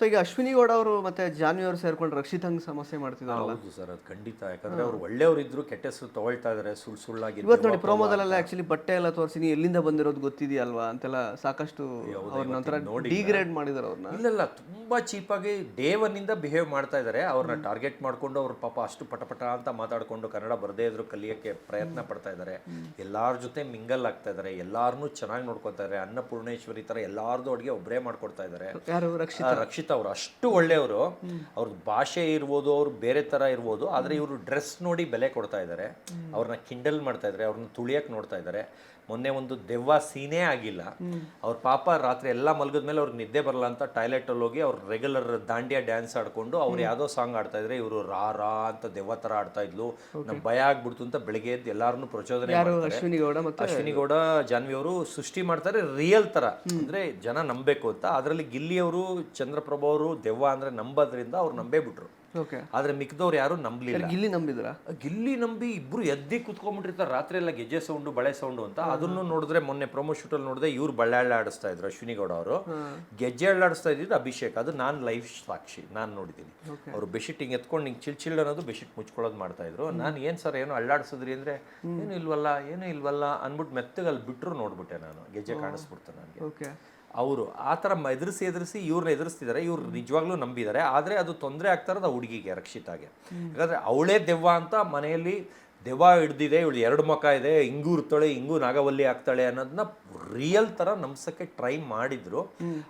So ಈಗ ಅಶ್ವಿನಿ ಗೌಡ ಅವರು ಮತ್ತೆ ಜಾನ್ವಿ ಅವರು ಸೇರ್ಕೊಂಡು ರಕ್ಷಿತ್ ಹಂಗ್ ಸಮಸ್ಯೆ ಮಾಡ್ತಿದಾರಲ್ಲ? ಹೌದು ಸರ್ ಅದು ಖಂಡಿತ. ಯಾಕಂದ್ರೆ ಅವ್ರು ಒಳ್ಳೆಯವರು ಇದ್ರು ಕೆಟ್ಟ ಹೆಸರು ತಗೊಳ್ತಾ ಇದಾರೆ ಸುಳ್ಳು ಸುಳ್ಳಾಗಿ ಇವತ್ತು ನೋಡಿ ಪ್ರೋಮೋದಲ್ಲೆಲ್ಲ ಆಕ್ಚುಲಿ ಬಟ್ಟೆ ಎಲ್ಲ ತೋರಿಸಿ ಎಲ್ಲಿಂದ ಬಂದಿರೋದು ಗೊತ್ತಿದೆಯಲ್ವಾ ಅಂತೆಲ್ಲ ಸಾಕಷ್ಟು ಅವ್ರನ್ನ ನಂತರ ಡಿಗ್ರೇಡ್ ಮಾಡಿದಾರೆ ಅವ್ರನ್ನ ಇಲ್ಲೆಲ್ಲ ತುಂಬಾ ಚೀಪಾಗಿ ಡೇ ಒನ್ ಇಂದ ಬಿಹೇವ್ ಮಾಡ್ತಾ ಇದ್ದಾರೆ ಅವ್ರನ್ನ ಟಾರ್ಗೆಟ್ ಮಾಡ್ಕೊಂಡು ಅವ್ರ ಪಾಪ ಅಷ್ಟು ಪಟಪಟ ಅಂತ ಮಾತಾಡ್ಕೊಂಡು ಕನ್ನಡ ಬರದೇ ಇದ್ರು ಕಲಿಯಕ್ಕೆ ಪ್ರಯತ್ನ ಪಡ್ತಾ ಇದ್ದಾರೆ ಎಲ್ಲಾರ ಜೊತೆ ಮಿಂಗಲ್ ಆಗ್ತಾ ಇದ್ದಾರೆ ಎಲ್ಲಾರನ್ನೂ ಚೆನ್ನಾಗಿ ನೋಡ್ಕೊತಾ ಇದಾರೆ. ಅನ್ನಪೂರ್ಣೇಶ್ವರಿ ತರ ಎಲ್ಲಾರ್ದು ಅಡುಗೆ ಒಬ್ಬರೇ ಮಾಡ್ಕೊಡ್ತಾ ಇದ್ದಾರೆ ಯಾರು? ರಕ್ಷಿತ್ ರಕ್ಷಿತ್ ಅವರು ಅಷ್ಟು ಒಳ್ಳೆಯವರು. ಅವ್ರದ್ದು ಭಾಷೆ ಇರ್ಬೋದು ಅವ್ರು ಬೇರೆ ತರ ಇರ್ಬೋದು ಆದ್ರೆ ಇವರು ಡ್ರೆಸ್ ನೋಡಿ ಬೆಲೆ ಕೊಡ್ತಾ ಇದ್ದಾರೆ ಅವ್ರನ್ನ ಕಿಂಡಲ್ ಮಾಡ್ತಾ ಇದ್ದಾರೆ ಅವ್ರನ್ನ ತುಳಿಯಕ್ಕೆ ನೋಡ್ತಾ ಇದ್ದಾರೆ ಮೊನ್ನೆ ಒಂದು ದೆವ್ವ ಸೀನೇ ಆಗಿಲ್ಲ. ಅವ್ರ ಪಾಪ ರಾತ್ರಿ ಎಲ್ಲ ಮಲಗಿದ ಮೇಲೆ ಅವ್ರಿಗೆ ನಿದ್ದೆ ಬರಲ್ಲ ಅಂತ ಟಾಯ್ಲೆಟಲ್ಲಿ ಹೋಗಿ ಅವ್ರು ರೆಗ್ಯುಲರ್ ದಾಂಡಿಯಾ ಡ್ಯಾನ್ಸ್ ಆಡ್ಕೊಂಡು ಅವ್ರು ಯಾವುದೋ ಸಾಂಗ್ ಆಡ್ತಾ ಇದ್ರೆ ಇವರು ರಾ ರಾ ಅಂತ ದೆವ್ವ ಥರ ಆಡ್ತಾ ಇದ್ಲು. ನಮ್ಮ ಭಯ ಆಗ್ಬಿಡ್ತು ಅಂತ ಬೆಳಿಗ್ಗೆ ಎದ್ದು ಎಲ್ಲರೂ ಪ್ರಚೋದನೆ ಅಶ್ವಿನಿ ಗೌಡ ಜಾನ್ವಿ ಅವರು ಸೃಷ್ಟಿ ಮಾಡ್ತಾರೆ ರಿಯಲ್ ತರ. ಅಂದ್ರೆ ಜನ ನಂಬಬೇಕು ಅಂತ. ಅದರಲ್ಲಿ ಗಿಲ್ಲಿ ಅವರು ಚಂದ್ರಪ್ರಭು ಅವರು ದೆವ್ವ ಅಂದ್ರೆ ನಂಬೋದ್ರಿಂದ ಅವ್ರು ನಂಬೇ ಬಿಟ್ರು ಆದ್ರೆ ಮಿಕ್ಕದವ್ರು ಯಾರು ನಂಬಲಿಲ್ಲ. ಗಿಲ್ಲಿ ನಂಬಿದ್ರ? ಗಿಲ್ಲಿ ನಂಬಿ ಇಬ್ರು ಎದ್ದಿ ಕುತ್ಕೊಂಡ್ಬಿಟ್ಟಿರ್ತಾರೆ. ರಾತ್ರಿ ಎಲ್ಲ ಗೆಜ್ಜೆ ಸೌಂಡು ಬಳೆ ಸೌಂಡು ಅಂತ. ಅದನ್ನು ನೋಡಿದ್ರೆ ಮೊನ್ನೆ ಪ್ರೊಮೋ ಶೂಟ್ ಅಲ್ಲಿ ನೋಡಿದ್ರೆ ಇವ್ರು ಬಳ್ಳೆ ಆಡಿಸ್ತಾ ಇದ್ರು ಅಶ್ವಿನಿ ಗೌಡ ಅವರು ಗೆಜ್ಜೆ ಆಡಿಸ್ತಾ ಇದ್ದಿದ್ದು ಅಭಿಷೇಕ್. ಅದು ನಾನು ಲೈವ್ ಸಾಕ್ಷಿ ನಾನು ನೋಡಿದ್ದೀನಿ. ಅವರು ಬೆಶಿಟ್ ಹಿಂಗೆ ಎತ್ಕೊಂಡು ಹಿಂಗೆ ಚಿಲ್ ಚಿಲ್ ಅನ್ನೋದು ಬೆಶಿಟ್ ಮುಚ್ಕೊಳ್ಳೋದು ಮಾಡ್ತಾ ಇದ್ರು. ನಾನು ಏನು ಸರ್ ಏನೋ ಅಳ್ಳಾಡ್ಸಿದ್ರಿ ಅಂದ್ರೆ ಏನು ಇಲ್ವಲ್ಲ ಏನು ಇಲ್ವಲ್ಲ ಅನ್ಬಿಟ್ಟು ಮೆತ್ತಗೆ ಅಲ್ಲಿ ಬಿಟ್ರು ನೋಡ್ಬಿಟ್ಟೆ ನಾನು. ಗೆಜ್ಜೆ ಕಾಣಿಸ್ಬಿಡ್ತು ನನಗೆ. ಓಕೆ. ಅವರು ಆ ಥರ ಎದುರಿಸಿ ಎದುರಿಸಿ ಇವ್ರನ್ನ ಎದುರಿಸ್ತಿದ್ದಾರೆ ಇವ್ರು ನಿಜವಾಗ್ಲೂ ನಂಬಿದ್ದಾರೆ. ಆದರೆ ಅದು ತೊಂದರೆ ಆಗ್ತಾ ಇರೋದು ಆ ಹುಡುಗಿಗೆ ರಕ್ಷಿತಾಗೆ ಯಾಕಂದರೆ ಅವಳೇ ದೆವ್ವ ಅಂತ ಮನೆಯಲ್ಲಿ ದೆವ್ವ ಹಿಡ್ದಿದೆ ಇವಳು ಎರಡು ಮುಖ ಇದೆ ಹಿಂಗೂ ಇರ್ತಾಳೆ ಹಿಂಗೂ ನಾಗವಲ್ಲಿ ಆಗ್ತಾಳೆ ಅನ್ನೋದನ್ನ ರಿಯಲ್ ಥರ ನಂಬಿಸೋಕ್ಕೆ ಟ್ರೈ ಮಾಡಿದ್ರು.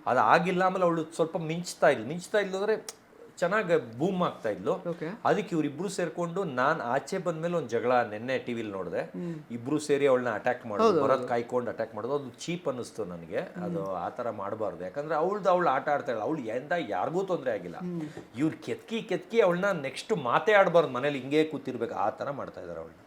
ಅದು ಆಗಿಲ್ಲ ಆಮೇಲೆ ಅವಳು ಸ್ವಲ್ಪ ಮಿಂಚ್ತಾ ಇದ್ಲು. ಮಿಂಚ್ತಾ ಇದ್ಲು ಅಂದರೆ ಚೆನ್ನಾಗಿ ಬೂಮ್ ಆಗ್ತಾ ಇದ್ಲು. ಅದಕ್ಕೆ ಇವ್ರಿಬ್ರು ಸೇರ್ಕೊಂಡು ನಾನು ಆಚೆ ಬಂದ್ಮೇಲೆ ಒಂದು ಜಗಳ ನೆನ್ನೆ ಟಿವಿಲಿ ನೋಡಿದೆ. ಇಬ್ರು ಸೇರಿ ಅವಳನ್ನ ಅಟ್ಯಾಕ್ ಮಾಡೋದು ಬರೋದು ಕಾಯ್ಕೊಂಡು ಅಟ್ಯಾಕ್ ಮಾಡೋದು ಅದು ಚೀಪ್ ಅನ್ನಿಸ್ತು ನನಗೆ. ಅದು ಆ ಥರ ಮಾಡಬಾರ್ದು. ಯಾಕಂದ್ರೆ ಅವಳ್ದು ಅವಳು ಆಟ ಆಡ್ತಾಳೆ ಅವಳು ಎಂದ ಯಾರಿಗೂ ತೊಂದರೆ ಆಗಿಲ್ಲ. ಇವ್ರು ಕೆತ್ಕಿ ಕೆತ್ಕಿ ಅವಳನ್ನ ನೆಕ್ಸ್ಟ್ ಮಾತೇ ಆಡಬಾರ್ದು ಮನೇಲಿ ಹಿಂಗೆ ಕೂತಿರ್ಬೇಕು ಆ ತರ ಮಾಡ್ತಾ ಇದಾರೆ ಅವಳನ್ನ.